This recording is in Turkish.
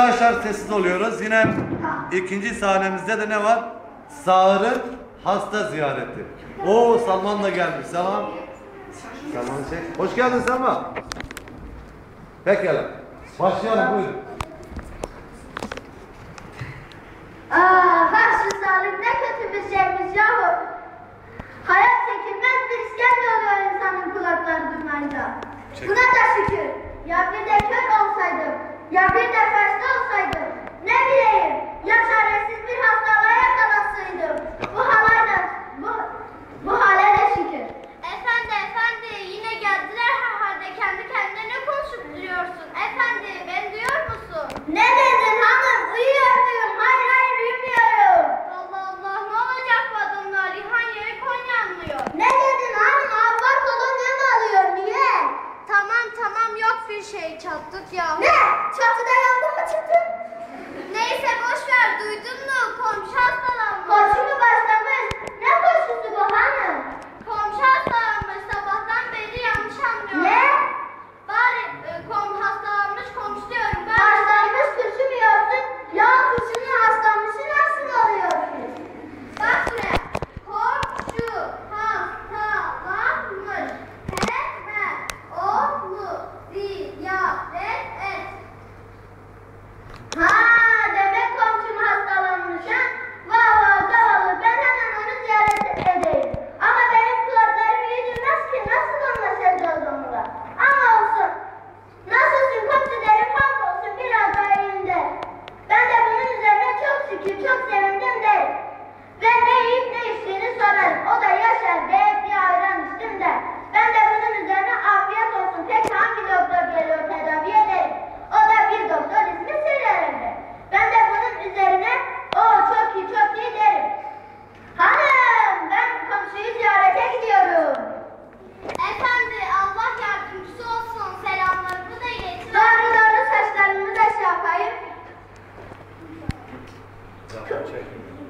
Arkadaşlar sessiz oluyoruz. Yine ikinci sahnemizde de ne var? Sağır'ın hasta ziyareti. Oo Salman da gelmiş. Selam. Salman çek. Hoş geldin Salman. Pekala. Başlayalım buyurun. Aa, bak şu ne kötü bir şeymiş yahu. Hayat çekilmez bir işkence oluyor insanın kulakları duymayınca. Buna da şükür. Ya bir de kör olsaydım, ya bir de felçli olsaydım. Ne bileyim, ya çaresiz Church.